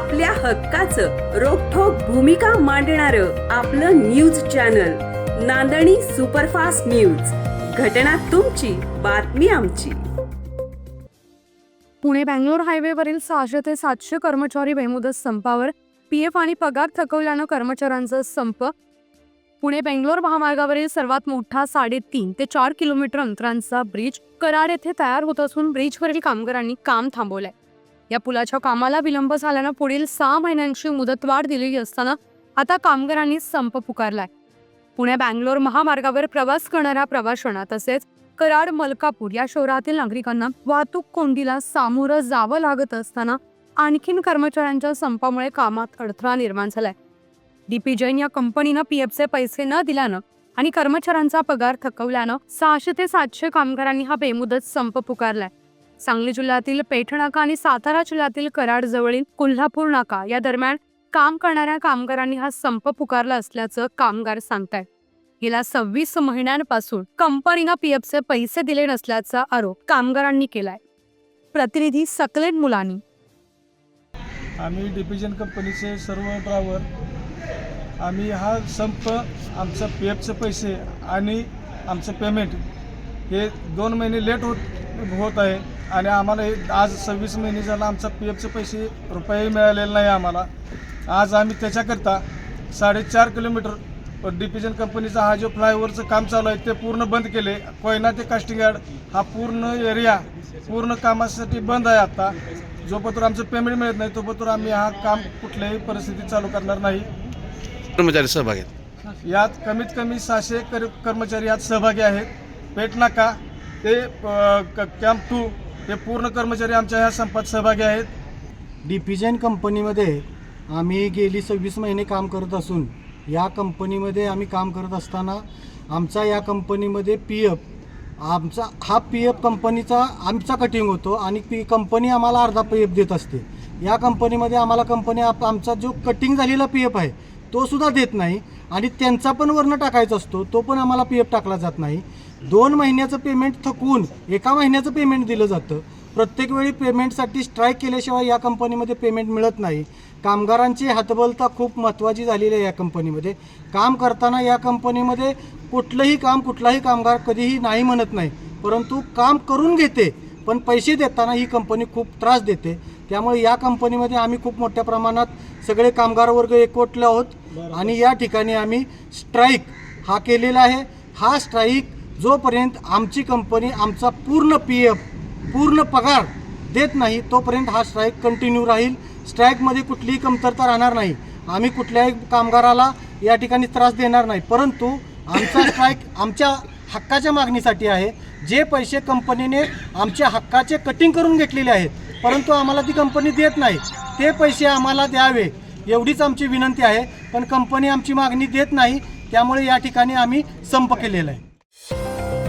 आपल्या हक्काचं रोखोक भूमिका मांडणार आपलं news channel Nandani superfast news. घटना तुमची बातमी आमची. पुणे बँगलोर हायवेवरील सहाशे ते सातशे कर्मचारी बेमुदत संपावर पीएफ आणि पगार थकवल्यानं कर्मचाऱ्यांचा संप. पुणे बेंगलोर महामार्गावरील सर्वात मोठा साडेतीन ते चार किलोमीटर अंतरांचा ब्रिज कराड येथे तयार होत असून ब्रिजवरील कामगारांनी काम थांबवलंय. या पुलाच्या कामाला विलंब झाल्यानं पुढील सहा महिन्यांची मुदतवाढ दिलेली असताना आता कामगारांनी संप पुकारलाय. पुणे बँगलोर महामार्गावर प्रवास करणाऱ्या प्रवाशांना तसेच कराड मलकापूर या शहरातील नागरिकांना वाहतूक कोंडीला सामोरं जावं लागत असताना आणखीन कर्मचाऱ्यांच्या संपामुळे कामात अडथळा निर्माण झालाय. डीपी जैन या कंपनीनं पीएफचे पैसे न दिल्यानं आणि कर्मचाऱ्यांचा पगार थकवल्यानं सहाशे ते सातशे कामगारांनी हा बेमुदत संप पुकारलाय. सांगली जिल्ह्यातील पेठ नाका आणि सातारा जिल्ह्यातील कराड जवळील कोल्हापूर नाका या दरम्यान काम करणाऱ्या कामगारांनी हा संप पुकारला असल्याचं कामगार सांगतायत. गेल्या सव्वीस महिन्यांपासून कंपनीनं पीएफचे पैसे दिले नसल्याचा आरोप कामगारांनी केलाय. प्रतिनिधी सकलेट मुलानी. आम्ही डिव्हिजन कंपनीचे सर्व ड्रायव्हर आम्ही हा संप आमचं पी एफचे पैसे आणि आमचं पेमेंट हे दोन महिने लेट होत होत आहे. आणि आम्हाला हे आज सव्वीस महिने झाला आमचा पी एफचे पैसे रुपये मिळालेले नाही आम्हाला. आज आम्ही त्याच्याकरता साडेचार किलोमीटर डिपिजन कंपनीचा हा जो फ्लायओव्हरचं काम चालू आहे ते पूर्ण बंद केले. कोयना ते कास्टिंग यार्ड हा पूर्ण एरिया पूर्ण कामासाठी बंद आहे आता. जोपर्यंत आमचं पेमेंट मिळत नाही तोपर्यंत आम्ही हा काम कुठल्याही परिस्थितीत चालू करणार नाही. कर्मचारी सहभाग आहेत. यात कमीत कमी सहाशे कर कर्मचारी यात सहभागी आहेत. पेट नाका. ते कॅम्प टू हे पूर्ण कर्मचारी आमच्या ह्या संपात सहभागी आहेत. डिपिजन कंपनीमध्ये आम्ही गेली सव्वीस महिने काम करत असून या कंपनीमध्ये आम्ही काम करत असताना आमचा या कंपनीमध्ये पी एफ आमचा हा पी एफ कंपनीचा आमचा कटिंग होतो आणि पी कंपनी आम्हाला अर्धा पी एफ देत असते. या कंपनीमध्ये आम्हाला कंपनी आप आमचा जो कटिंग झालेला पी एफ आहे तो सुद्धा देत नाही आणि त्यांचा पण वर्ण टाकायचा असतो तो पण आम्हाला पी एफ टाकला जात नाही. दोन महिन्याचं पेमेंट थकवून एका महिन्याचं पेमेंट दिलं जातं. प्रत्येक वेळी पेमेंटसाठी स्ट्राईक केल्याशिवाय या कंपनीमध्ये पेमेंट मिळत नाही. कामगारांची हातबलता खूप महत्त्वाची झालेली आहे या कंपनीमध्ये काम करताना या कंपनीमध्ये कुठलंही काम कुठलाही कामगार कधीही नाही म्हणत नाही. परंतु काम करून घेते पण पैसे देताना ही कंपनी खूप त्रास देते. त्यामुळे या कंपनीमध्ये आम्ही खूप मोठ्या प्रमाणात सगळे कामगार वर्ग एकवटले आहोत. आणि या ठिकाणी आम्ही स्ट्राईक हा केलेला आहे. हा स्ट्राईक जोपर्यंत आमची कंपनी आमचा पूर्ण पी एफ पूर्ण पगार देत नाही तोपर्यंत हा स्ट्राईक कंटिन्यू राहील. स्ट्राईकमध्ये कुठलीही कमतरता राहणार नाही. आम्ही कुठल्याही कामगाराला या ठिकाणी त्रास देणार नाही. परंतु आमचा स्ट्राईक आमच्या हक्काच्या मागणीसाठी आहे. जे पैसे कंपनीने आमच्या हक्काचे कटिंग करून घेतलेले आहेत परंतु आम्हाला ती कंपनी देत नाही ते पैसे आम्हाला द्यावे एवढीच आमची विनंती आहे. पण कंपनी आमची मागणी देत नाही त्यामुळे या ठिकाणी आम्ही संप केलेला आहे.